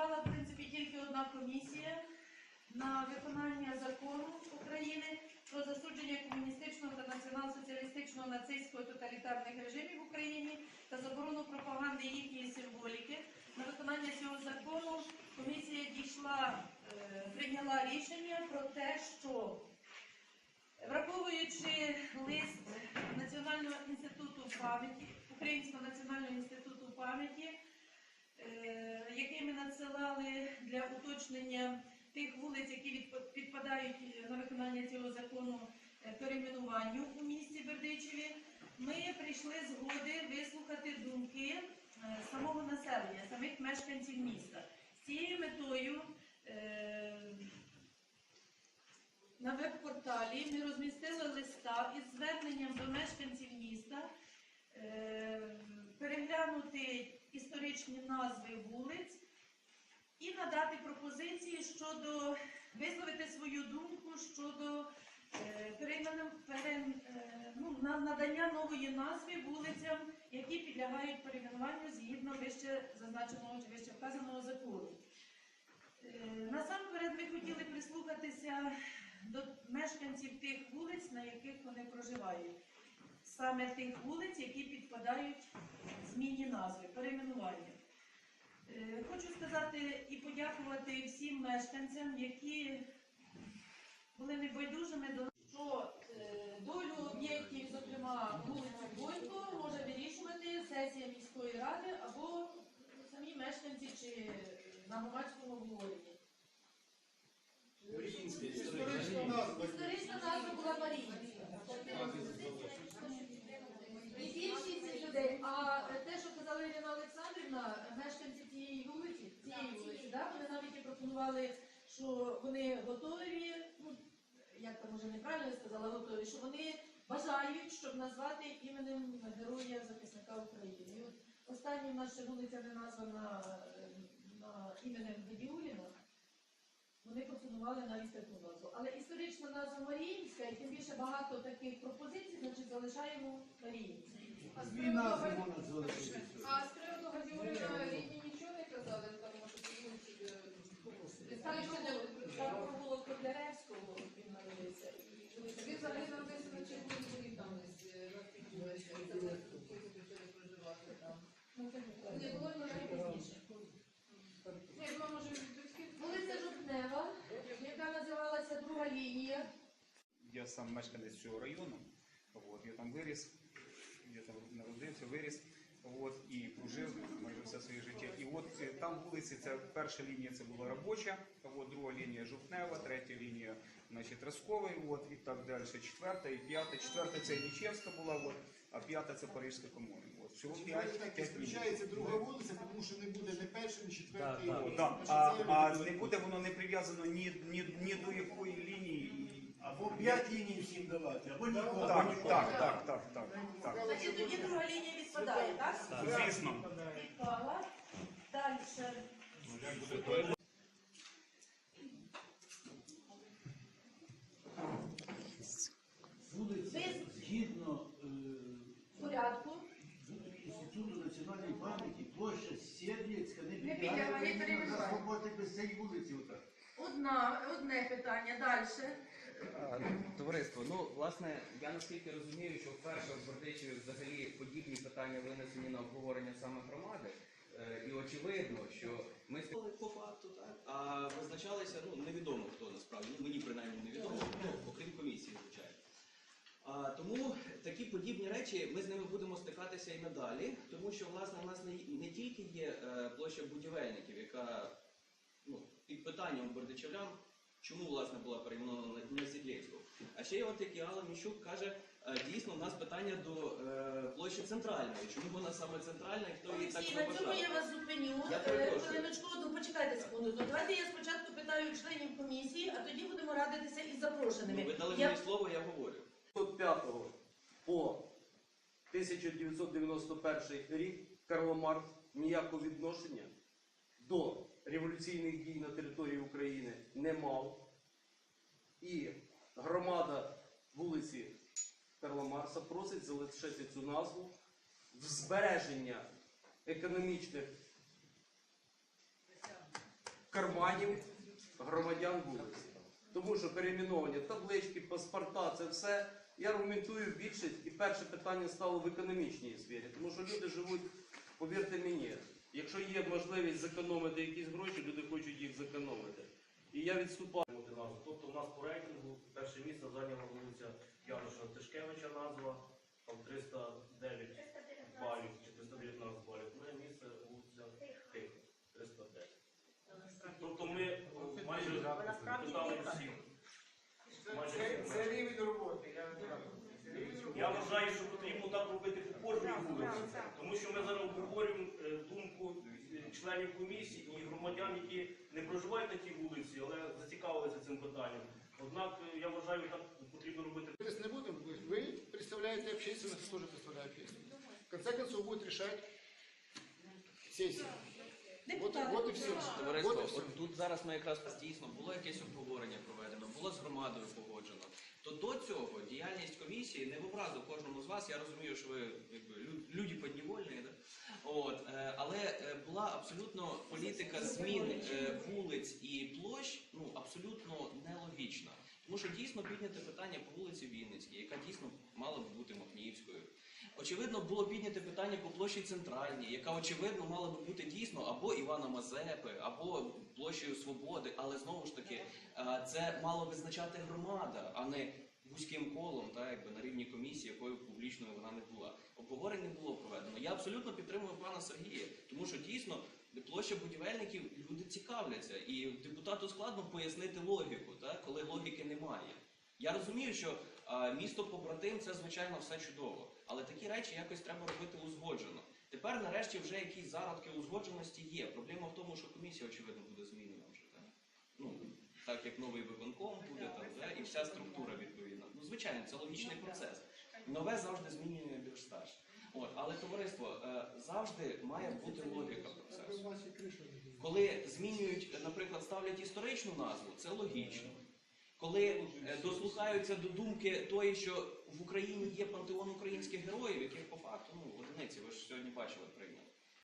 працювала в принципі тільки одна комісія на виконання закону України про засудження комуністичного та націонал-соціалістичного нацистського тоталітарних режимів в Україні та заборону пропаганди їхньої символіки. На виконання цього закону комісія дійшла, е, прийняла рішення про те, що Враховуючи лист Національного інституту пам'яті, Українського національного інституту пам'яті, який ми надсилали для уточнення тих вулиць, які підпадають на виконання цього закону е, перейменуванню у місті Бердичеві, ми прийшли згоди вислухати думки е, самого населення, самих мешканців міста. З цією метою е, на веб-порталі ми розмістили листа із зверненням до мешканців міста е, переглянути історичні назви вулиць і надати пропозиції щодо висловити свою думку щодо е, е, ну, надання нової назви вулицям, які підлягають перейменуванню згідно вище зазначеного чи вище вказаного закону. Е, Насамперед ми хотіли прислухатися до мешканців тих вулиць, на яких вони проживають. Саме тих вулиць, які підпадають зміні назви, перейменування. Е, Хочу сказати і подякувати всім мешканцям, які були небайдужими до що е, долю об'єктів, зокрема вулиці Бойко, може вирішувати сесія міської ради або самі мешканці чи на громадському обговоренні. Історична назва була Маріїнська. І більшість людей. А те, що казала Ірина Олександрівна, мешканці цієї вулиці, цієї вулиці, да, вони навіть і пропонували, що вони готові, ну як там може неправильно сказала, готові, що вони бажають, щоб назвати іменем героя захисника України. І от остання наша вулиця не названа е, на іменем Гедіуліна. Вони пропонували навіть таку назву. Але історична назва Маріїнська, і тим більше багато таких пропозицій, значить залишаємо Маріїнська. А з приводу назви Га- можна залишити. А з приводу Гадіоліна рідні нічого не казали, там може подивитися. Там було- там було Котляревського, він народився. і вулиця Ви взагалі написано, чи ви були там десь е, на Підгорі, чи там потім почали проживати там. Ну, це не Не було Це пізніше. Ні, ну, може, батьки Вулиця Жовтнева, яка називалася Друга лінія. Я сам мешканець цього району. От, я там виріс, я там народився, виріс. От, і прожив майже все своє життя. І от е, там вулиці, це перша лінія це була робоча, от, друга лінія жовтнева, третя лінія значить, Росковий, от, і так далі, четверта і п'ята. Четверта це Нічевська була, от, а п'ята це Парижська комуна. От, всього п'ять, п'ять ліній. друга вулиця, тому що не буде не перший, не четвертий. Так, О, да. А, а не буде воно не прив'язано ні, ні, ні до якої лінії. Або п'ять ліній всім давати, або нікого. Так, так, так, так, так, так. Значить, тоді друга лінія відпадає, так? Звісно. Відпала. Далі. Вулиця згідно е, порядку. Інституту національної пам'яті площа Сєдлєцька не підлягає перейменуванню. роботи без цієї вулиці. Отак. Одна, одне питання. Далі. Товариство, ну власне, я наскільки розумію, що вперше в Бердичеві взагалі подібні питання винесені на обговорення саме громади. Е, І очевидно, що ми по факту, так. А визначалися, ну невідомо хто насправді, мені принаймні невідомо, ну, окрім комісії, звичайно. А, тому такі подібні речі ми з ними будемо стикатися і надалі, тому що власне у нас не, тільки є е, площа будівельників, яка ну, під питанням у бердичевлян, чому власне була перейменована на, Сідлєцьку. А ще й от як Алла Міщук каже, е, дійсно у нас питання до е, площі центральної. Чому вона саме центральна і хто її так Олексій, на цьому я вас зупиню. Я Е, перепрошую. Хвилиночку, ну почекайте секунду. Давайте я спочатку питаю членів комісії, а тоді будемо радитися із запрошеними. Ну, ви дали Я- мені слово, я говорю. 1905 по 1991 рік Карл Маркс ніякого відношення до революційних дій на території України не мав. І громада вулиці Карла Маркса просить залишити цю назву в збереження економічних карманів громадян вулиці. Тому що перейменування таблички, паспорта, це все. Я аргументую більшість, і перше питання стало в економічній сфері, тому що люди живуть, повірте мені, якщо є можливість зекономити якісь гроші, люди хочуть їх зекономити. І я відступаю. Тобто у нас по рейтингу перше місце зайняла вулиця Яроша Тишкевича назва, там 309 балів чи 319 балів. Друге місце вулиця Тихо, 310. Тобто ми майже питали всіх. Майже всіх Це рівень роботи. я вважаю, що потрібно так робити по кожній вулиці, тому що ми зараз обговорюємо е, е, членів комісії і громадян, які не проживають на тій вулиці, але зацікавилися цим питанням. Однак е, я вважаю, так потрібно робити. Ми не будемо, вы, вы представляете общественность, тоже представляю общественность. В конце концов будет решать сессия. Вот, Депутати. вот и все. Товариство, Вот и все. от тут зараз ми якраз дійсно було якесь обговорення проведено, було з громадою погоджено. То до цього діяльність комісії не в образу кожному з вас. Я розумію, що ви якби лю- люди підневольні, да? От, е, але е, була абсолютно політика змін е, вулиць і площ ну абсолютно нелогічна. Тому що дійсно підняте питання по вулиці Вінницькій, яка дійсно мала б бути Махніївською. Очевидно, було підняте питання по площі Центральній, яка очевидно мала би бути дійсно або Івана Мазепи, або площею Свободи, але знову ж таки це мало визначати громада, а не вузьким колом, та якби на рівні комісії, якою публічною вона не була. Обговорень не було проведено. Я абсолютно підтримую пана Сергія, тому що дійсно площа будівельників люди цікавляться, і депутату складно пояснити логіку, та, коли логіки немає. Я розумію, що а, місто побратим це звичайно все чудово, але такі речі якось треба робити узгоджено. Тепер, нарешті, вже якісь зародки узгодженості є. Проблема в тому, що комісія, очевидно, буде змінена так як новий виконком буде там, да? і вся структура відповідна. Ну, звичайно, це логічний процес. Нове завжди змінює більш старше. От, але товариство е, завжди має бути логіка процесу. Коли змінюють, наприклад, ставлять історичну назву, це логічно. Коли е, дослухаються до думки тої, що в Україні є пантеон українських героїв, яких по факту ну, одиниці, ви ж сьогодні бачили прийняли.